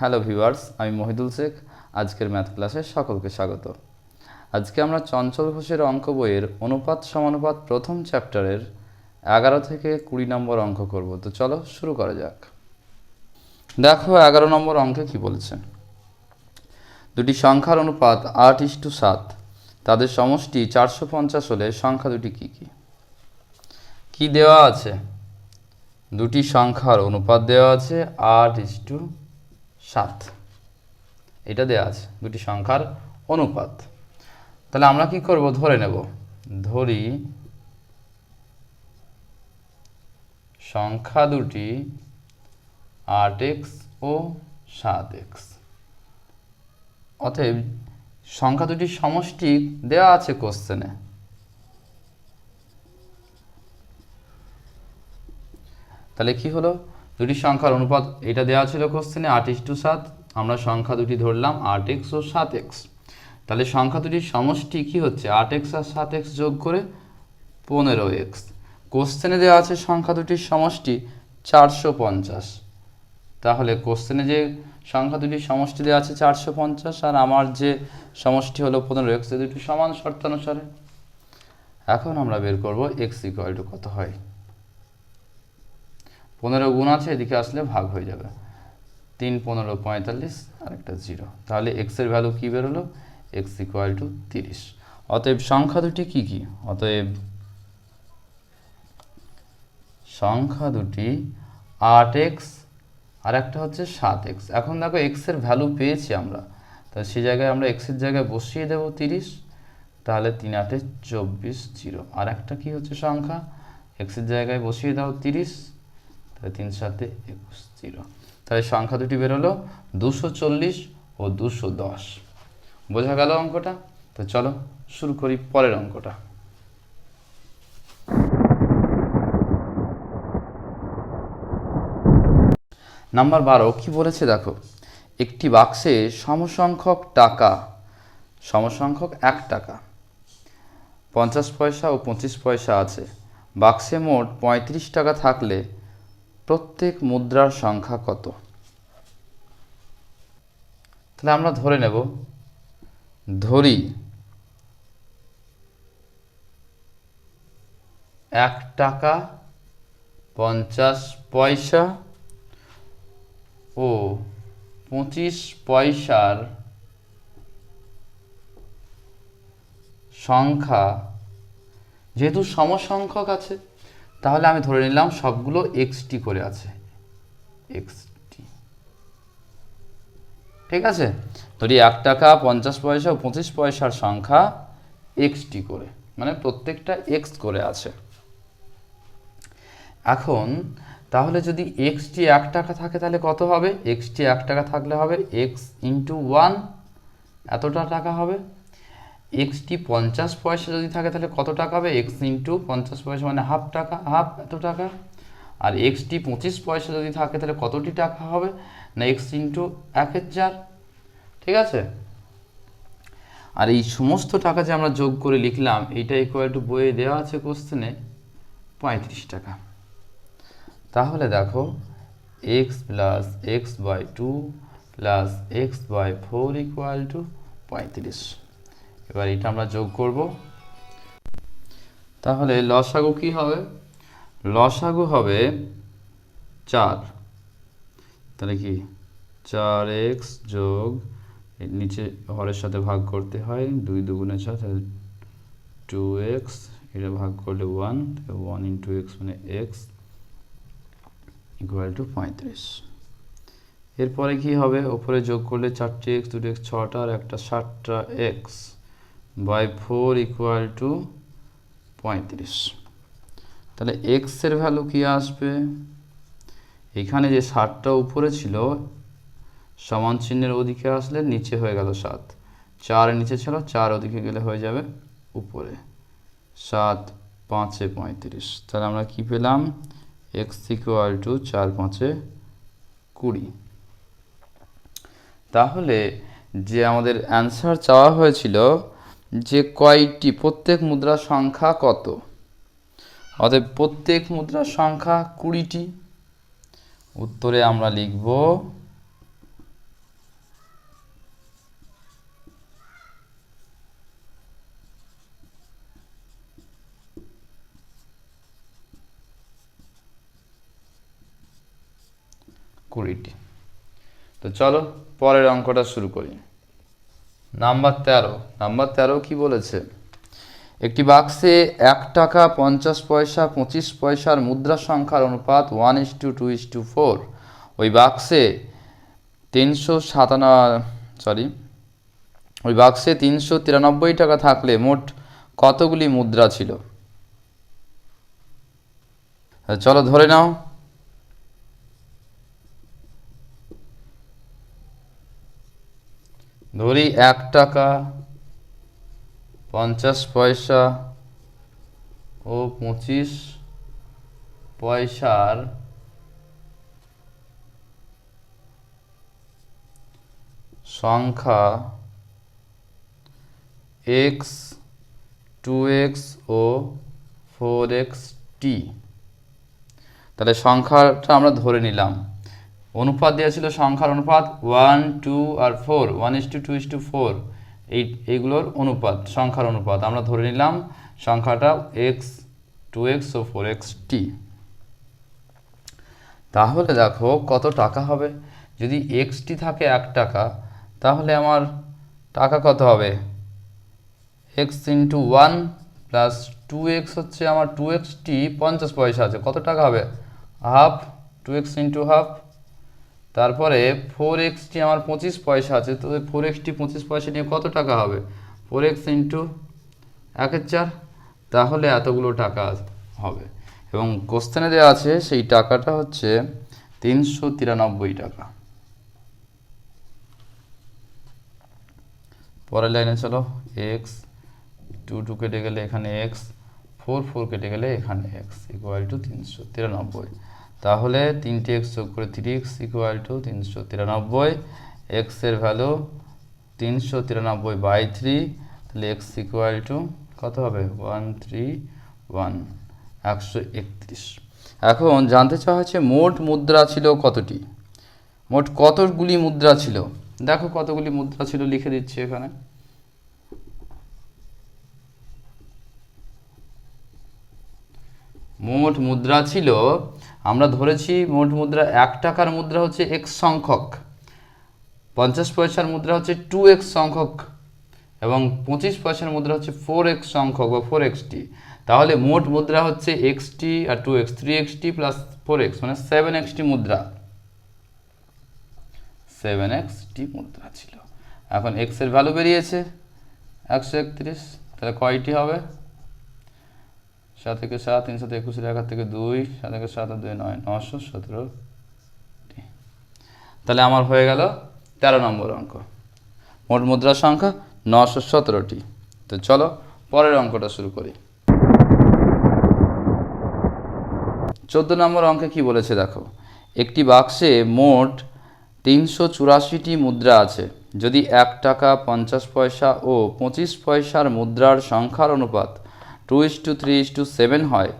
Hello viewers, আমি মহিদুল শেখ। আজকের math ক্লাসে সকলকে স্বাগত। আজকে আমরা চঞ্চল ঘোষের অঙ্ক বইয়ের অনুপাত সমানুপাত প্রথম চ্যাপ্টারের এগারো থেকে কুড়ি নম্বর অঙ্ক করব। তো চলো শুরু করা যাক। দেখো এগারো নম্বর অঙ্কে কি বলেছে? দুটি সংখ্যার অনুপাত আট ইস্টু সাত। তাদের সমষ্টি চারশো পঞ্চাশ হলে সংখ্যা দুটি কী কী? কি দেওয়া আছে? দুটি সংখ্যার অনুপাত দেওয়া আছে আট ইস্টু সাত। এটা দেওয়া আছে, দুটি সংখ্যার অনুপাত। তাহলে আমরা কি করব? ধরে নেব। ধরি সংখ্যা দুটি আট এক্স ও সাত এক্স। অতএব সংখ্যা দুটির সমষ্টি দেওয়া আছে কোশ্চেনে তাহলে কি হলো? দুটি সংখ্যার অনুপাত এটা দেওয়া ছিল কোশ্চেনে আট ইস টু সাত, আমরা সংখ্যা দুটি ধরলাম আট এক্স ও সাত এক্স। তাহলে সংখ্যা দুটির সমষ্টি কী হচ্ছে? আট এক্স আর সাত এক্স যোগ করে পনেরো এক্স। কোশ্চেনে দেওয়া আছে সংখ্যা দুটির সমষ্টি চারশো পঞ্চাশ। তাহলে কোশ্চেনে যে সংখ্যা দুটির সমষ্টি দেওয়া আছে চারশো পঞ্চাশ আর আমার যে সমষ্টি হলো পনেরো এক্স দুটি সমান শর্তানুসারে। এখন আমরা বের করব এক্স ইকুয়াল টু কত হয়? পনেরো গুণ আছে, এদিকে আসলে ভাগ হয়ে যাবে। তিন, পনেরো, পঁয়তাল্লিশ আর একটা জিরো। তাহলে এক্সের ভ্যালু কী বেরোলো? এক্স ইকুয়াল টু তিরিশ। অতএব সংখ্যা দুটি কী কী? অতএব সংখ্যা দুটি আট এক্স আর একটা হচ্ছে সাত এক্স এখন দেখো এক্সের ভ্যালু পেয়েছি আমরা। তা সে জায়গায় আমরা এক্সের জায়গায় বসিয়ে দেবো তিরিশ, তাহলে তিন আটে চব্বিশ, জিরো। আর একটা কী হচ্ছে সংখ্যা? এক্সের জায়গায় বসিয়ে দাও তিরিশ তাহলে তিন সাথে একুশ, জিরো। তাহলে সংখ্যা দুটি বেরোলো দুশো চল্লিশ ও দুশো দশ। বোঝা গেল অঙ্কটা? তো চলো শুরু করি পরের অঙ্কটা। নাম্বার বারো, কি বলেছে দেখো? একটি বাক্সে সমসংখ্যক টাকা, সমসংখ্যক এক টাকা, পঞ্চাশ পয়সা ও পঁচিশ পয়সা আছে। বাক্সে মোট পঁয়ত্রিশ টাকা থাকলে প্রত্যেক মুদ্রার সংখ্যা কত? তাহলে আমরা ধরে নেব। ধরি এক টাকা পঞ্চাশ পয়সা ও পঁচিশ পয়সার সংখ্যা যেহেতু সমসংখ্যক আছে তাহলে আমি ধরে নিলাম সবগুলো এক্সটি করে আছে। এক্সটি ঠিক আছে? ধরি এক টাকা পঞ্চাশ পয়সা ও পঁচিশ পয়সার সংখ্যা এক্সটি করে মানে প্রত্যেকটা এক্স করে আছে। এখন, তাহলে যদি এক্সটি এক টাকা থাকে তাহলে কত হবে? এক্সটি এক টাকা থাকলে হবে এক্স ইন্টু ওয়ান এতটা টাকা হবে? এক্সটি পঞ্চাশ পয়সা যদি থাকে তাহলে কত টাকা হবে? এক্স ইন্টু পঞ্চাশ পয়সা মানে হাফ টাকা, হাফ এত টাকা। আর এক্সটি পঁচিশ পয়সা যদি থাকে তাহলে কতটি টাকা হবে? না, এক্স ইন্টু একের চার ঠিক আছে? আর এই সমস্ত টাকা যে আমরা যোগ করে লিখলাম, এইটা ইকুয়াল টু বইয়ে দেওয়া আছে কোশ্চেনে পঁয়ত্রিশ টাকা। তাহলে দেখো X plus X by two plus X by four equal to পঁয়ত্রিশ। এবার এটা আমরা যোগ করব। তাহলে লসাগু কি হবে? লসাগু হবে চার। তাহলে কি? চার এক্স যোগ নিচে হরের সাথে ভাগ করতে হয়। দুই দুগুণে চার, তাহলে টু এক্স, এটা ভাগ করলে ওয়ান ওয়ান ইন্টু এক্স মানে এক্স ইকুয়াল টু পঁয়ত্রিশ। এরপরে কি হবে? ওপরে যোগ করলে চারটে এক্স, দুটো এক্স, ছটা, আর একটা ষাটটা X. By four equal to পঁয়ত্রিশ। তাহলে এক্সের ভ্যালু কি আসবে? এখানে যে ষাটটা উপরে ছিল, সমান চিহ্নের ওদিকে আসলে নিচে হয়ে গেল সাত। চার নিচে ছিল, চার ওদিকে গেলে হয়ে যাবে উপরে। সাত পাঁচে পঁয়ত্রিশ। তাহলে আমরা কি পেলাম? এক্স ইকুয়াল টু চার পাঁচে কুড়ি। তাহলে যে আমাদের অ্যান্সার চাওয়া হয়েছিল যে কয়টি, প্রত্যেক মুদ্রার সংখ্যা কত? অতএব প্রত্যেক মুদ্রার সংখ্যা কুড়িটি। উত্তরে আমরা লিখব কুড়িটি। তো চলো পরের অঙ্কটা শুরু করি। নাম্বার তেরো। নাম্বার তেরো কি বলেছে? একটি বাক্সে এক টাকা পঞ্চাশ পয়সা, পঁচিশ পয়সার মুদ্রা সংখ্যার অনুপাত one is to two is to four ওই বাক্সে তিনশো সাতান্ন সরি ওই বাক্সে তিনশো তিরানব্বই টাকা থাকলে মোট কতগুলি মুদ্রা ছিল? চলো ধরে নাও। ধরি এক টাকা, পঞ্চাশ পয়সা ও পঁচিশ পয়সার সংখ্যা এক্স টু এক্স ও ফোর এক্স টি তাহলে সংখ্যাটা আমরা ধরে নিলাম। অনুপাত দেওয়া ছিল সংখ্যার অনুপাত one two R four one is to two is to four এই, এইগুলোর অনুপাত, সংখ্যার অনুপাত। আমরা ধরে নিলাম সংখ্যাটা এক্স টু এক্স ও ফোর এক্স টি তাহলে দেখো কত টাকা হবে? যদি এক্সটি থাকে এক টাকা, তাহলে আমার টাকা কত হবে? X into one plus two X হচ্ছে আমার টু এক্স টি পঞ্চাশ পয়সা আছে। কত টাকা হবে? Half two X into half তারপরে ফোর এক্সটি আমার পঁচিশ পয়সা আছে, তো ফোর এক্সটি পঁচিশ পয়সা নিয়ে কত টাকা হবে? ফোর এক্স ইন্টু একের চার, তাহলে এতগুলো টাকা হবে। এবং কোশ্চেনে দেওয়া আছে, সেই টাকাটা হচ্ছে তিনশো তিরানব্বই টাকা। পরের লাইনে চলো এক্স টু টু কেটে গেলে এখানে এক্স ফোর ফোর কেটে গেলে এখানে এক্স ইকুয়াল টু তিনশো তিরানব্বই। তাহলে তিনটে এক্স যোগ করে থ্রি এক্স ইকুয়াল টু তিনশো তিরানব্বই এক্সের ভ্যালু তিনশো তিরানব্বই বাই থ্রি তাহলে এক্স ইকুয়াল টু কত হবে? ওয়ান থ্রি ওয়ান একশো একত্রিশ। এখন জানতে চাওয়া হচ্ছে মোট মুদ্রা ছিল কতটি? মোট কতগুলি মুদ্রা ছিল? দেখো কতগুলি মুদ্রা ছিল লিখে দিচ্ছি এখানে। মোট মুদ্রা ছিল আমরা ধরেছি মোট মুদ্রা এক টাকার মুদ্রা হচ্ছে এক্স সংখ্যক। পঞ্চাশ পয়সার মুদ্রা হচ্ছে টু এক্স সংখ্যক এবং পঁচিশ পয়সার মুদ্রা হচ্ছে ফোর এক্স সংখ্যক বা ফোর এক্স টি তাহলে মোট মুদ্রা হচ্ছে এক্স টি আর টু এক্স থ্রি এক্স টি প্লাস ফোর এক্স মানে সেভেন এক্স টি মুদ্রা। সেভেন এক্স টি মুদ্রা ছিল। এখন এক্সের ভ্যালু বেরিয়েছে। একশো একত্রিশ, তাহলে কয়টি হবে? সাত থেকে সাত, তিন, সাত একুশের একার থেকে দুই, সাত থেকে সাত আর দুই, নয় নশো সতেরো। তাহলে আমার হয়ে গেল তেরো নম্বর অঙ্ক। মোট মুদ্রার সংখ্যা নশো সতেরোটি। তো চলো পরের অঙ্কটা শুরু করি। চোদ্দ নম্বর অঙ্কে কি বলেছে দেখো? একটি বাক্সে মোট তিনশো চুরাশিটি মুদ্রা আছে। যদি এক টাকা পঞ্চাশ পয়সা ও পঁচিশ পয়সার মুদ্রার সংখ্যার অনুপাত two is to three is to seven হয়,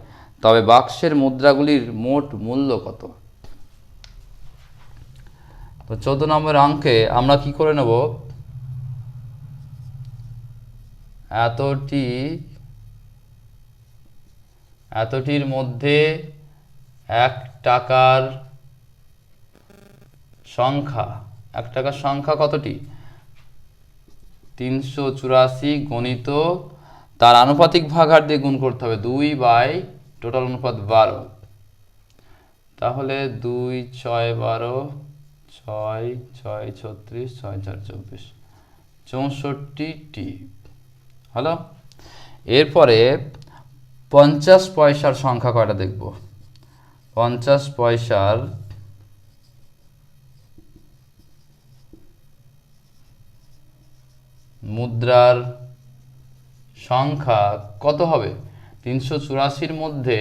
তবে বাক্সের মুদ্রাগুলির মোট মূল্য কত? তো চোদ্দ নম্বর অঙ্কে আমরা কি করে নেব? এতটি, এতটির মধ্যে এক টাকার সংখ্যা, এক টাকার সংখ্যা কতটি? তিনশো চুরাশি গণিত তার আনুপাতিক ভাগার দিয়ে গুণ করতে হবে দুই বাই টোটাল অনুপাত বারো। তাহলে দুই, ছয়, বারো, ছয় ছয়, ছত্রিশ, ছয়, চার, চব্বিশ, চৌষট্টি টি। হলো? এরপরে পঞ্চাশ পয়সার সংখ্যা কয়টা দেখব? পঞ্চাশ পয়সার মুদ্রার সংখ্যা কত হবে? তিনশো চুরাশির মধ্যে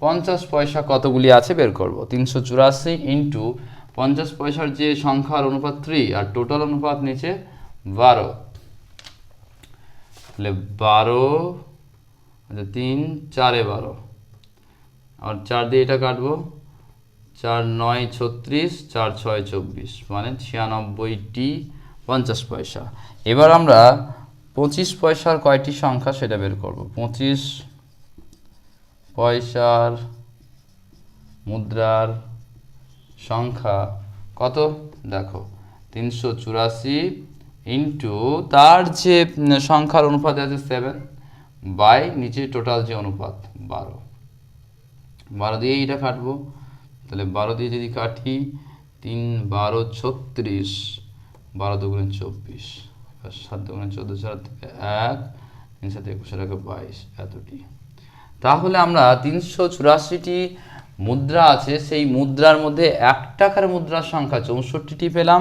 পঞ্চাশ পয়সা কতগুলি আছে বের করব। তিনশো চুরাশি ইন্টু পঞ্চাশ পয়সার যে সংখ্যার অনুপাত থ্রি আর টোটাল অনুপাত নিচে বারো। তাহলে বারো আচ্ছা তিন, চারে বারো। আর চার দিয়ে এটা কাটবো। চার নয় ছত্রিশ, চার ছয় চব্বিশ। মানে ছিয়ানব্বইটি পঞ্চাশ পয়সা। এবার আমরা পঁচিশ পয়সার কয়টি সংখ্যা সেটা বের করব। পঁচিশ পয়সার মুদ্রার সংখ্যা কত? দেখো, তিনশো চুরাশি ইন্টু তার যে সংখ্যার অনুপাত আছে সেভেন, বাই নিচে টোটাল যে অনুপাত, বারো। বারো দিয়ে এইটা কাটবো, তাহলে বারো দিয়ে যদি কাটি, তিন বারো ছত্রিশ, বারো দুগুণে চব্বিশ। সাত দুগুণে চোদ্দ চার এক, তিন সাথে একুশে টাকা বাইশ, এতটি। তাহলে আমরা তিনশো চুরাশিটি মুদ্রা আছে, সেই মুদ্রার মধ্যে এক টাকার মুদ্রার সংখ্যা চৌষট্টিটি পেলাম,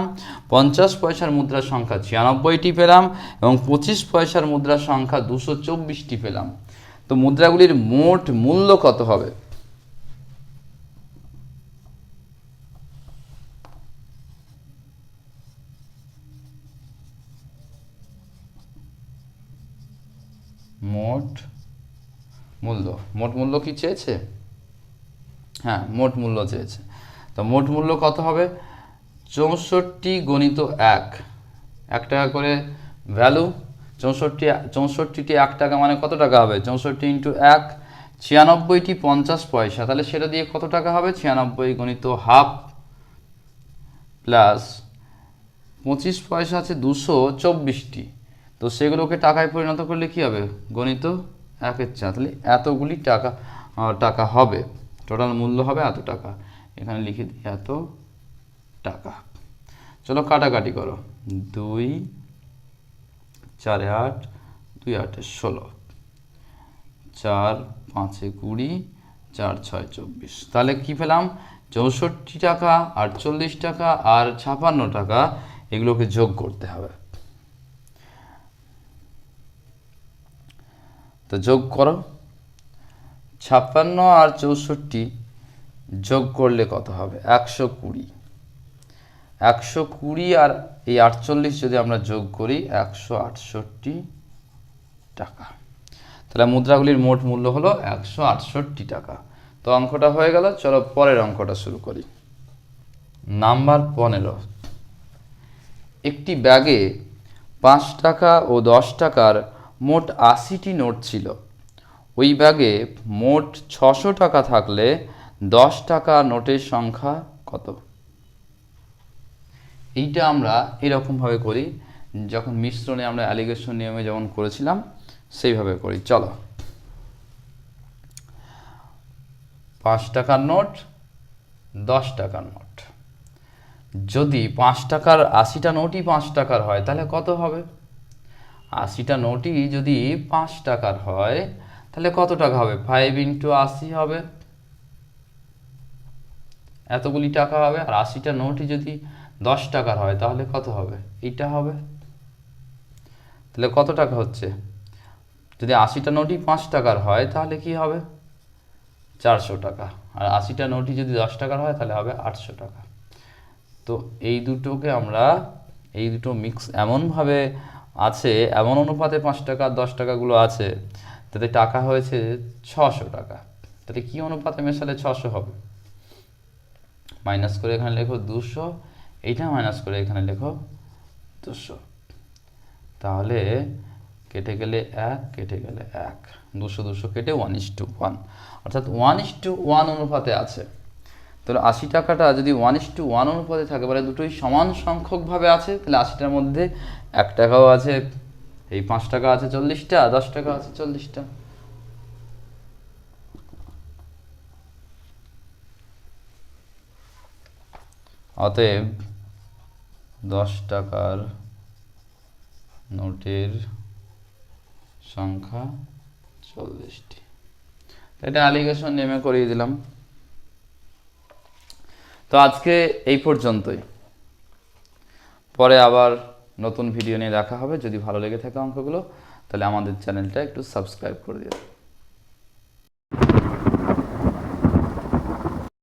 পঞ্চাশ পয়সার মুদ্রার সংখ্যা ছিয়ানব্বইটি পেলাম, এবং পঁচিশ পয়সার মুদ্রার সংখ্যা দুশো চব্বিশটি পেলাম। তো মুদ্রাগুলির মোট মূল্য কত হবে? মোট মূল্য মোট মূল্য কি চেয়েছে? হ্যাঁ মোট মূল্য চেয়েছে। তো মোট মূল্য কত হবে? চৌষট্টি গণিত এক। এক টাকা করে ভ্যালু চৌষট্টি, চৌষট্টিটি এক টাকা মানে কত টাকা হবে? চৌষট্টি ইন্টু এক, ছিয়ানব্বইটি পঞ্চাশ পয়সা। তাহলে সেটা দিয়ে কত টাকা হবে? ছিয়ানব্বই গণিত হাফ প্লাস পঁচিশ পয়সা আছে দুশো চব্বিশটি। তো সেগুলোকে টাকায় পরিণত করলে কি হবে? গণিত একের চা তাহলে এতগুলি টাকা টাকা হবে। টোটাল মূল্য হবে এত টাকা। এখানে লিখে দিই, এত টাকা। চলো কাটাকাটি করো। দুই, চারে আট, দুই আটে ষোলো। চার, পাঁচে কুড়ি, চার, ছয়, চব্বিশ। তাহলে কি পেলাম? চৌষট্টি টাকা, আটচল্লিশ টাকা আর ছাপান্ন টাকা, এগুলোকে যোগ করতে হবে। তো যোগ করো। ছাপ্পান্ন আর চৌষট্টি যোগ করলে কত হবে? একশো কুড়ি। একশো কুড়ি আর এই আটচল্লিশ যদি আমরা যোগ করি, একশো আটষট্টি টাকা। তাহলে মুদ্রাগুলির মোট মূল্য হলো একশো আটষট্টি টাকা। তো অঙ্কটা হয়ে গেল, চলো পরের অঙ্কটা শুরু করি। নাম্বার পনেরো। একটি ব্যাগে পাঁচ টাকা ও দশ টাকার মোট আশিটি নোট ছিল। ওই ব্যাগে মোট ছশো টাকা থাকলে দশ টাকা নোটের সংখ্যা কত? এইটা আমরা এরকমভাবে করি, যখন মিশ্রণে আমরা অ্যালিগেশন নিয়মে যেমন করেছিলাম, সেইভাবে করি। চলো। পাঁচ টাকার নোট, দশ টাকার নোট। যদি পাঁচ টাকার আশিটা নোটই পাঁচ টাকার হয়, তাহলে কত হবে? আশিটা নোটই যদি পাঁচ টাকার হয়, তাহলে কত টাকা হবে? ফাইভ ইন্টু আশি হবে। এতগুলি টাকা হবে, আর আশিটা নোটই যদি দশ টাকার হয়, তাহলে কত হবে? এইটা হবে। তাহলে কত টাকা হচ্ছে? যদি আশিটা নোটই পাঁচ টাকার হয়, তাহলে কি হবে? চারশো টাকা। আর আশিটা নোটই যদি দশ টাকার হয়, তাহলে হবে আটশো টাকা। তো এই দুটোকে আমরা, এই দুটো মিক্স এমনভাবে আছে, এমন অনুপাতে পাঁচ টাকা, দশ টাকাগুলো আছে, তাতে টাকা হয়েছে ছশো টাকা। তাহলে কি অনুপাতে মেশালে ছশো হবে? মাইনাস করে এখানে লেখো দুশো, এইটা মাইনাস করে এখানে লেখো দুশো। তাহলে কেটে গেলে এক, কেটে গেলে এক। দুশো দুশো কেটে ওয়ান ইস টু ওয়ান অর্থাৎ ওয়ান ইস টু ওয়ান অনুপাতে আছে। তাহলে আশি টাকাটা যদি ওয়ান ইস টু ওয়ান অনুপাতে থাকে মানে দুটোই সমান সংখ্যকভাবে আছে, তাহলে আশিটার মধ্যে এক টাকাও আছে, এই পাঁচ টাকা আছে চল্লিশটা, দশ টাকা আছে চল্লিশটা। অতএব দশ টাকার নোটের সংখ্যা চল্লিশটি। এটা অ্যালিগেশন নেমে করিয়ে দিলাম। তো আজকে এই পর্যন্তই। পরে আবার নতুন ভিডিও নিয়ে রাখা হবে। যদি ভালো লেগে থাকে অঙ্কগুলো, তাহলে আমাদের চ্যানেলটা একটু সাবস্ক্রাইব করে দিও।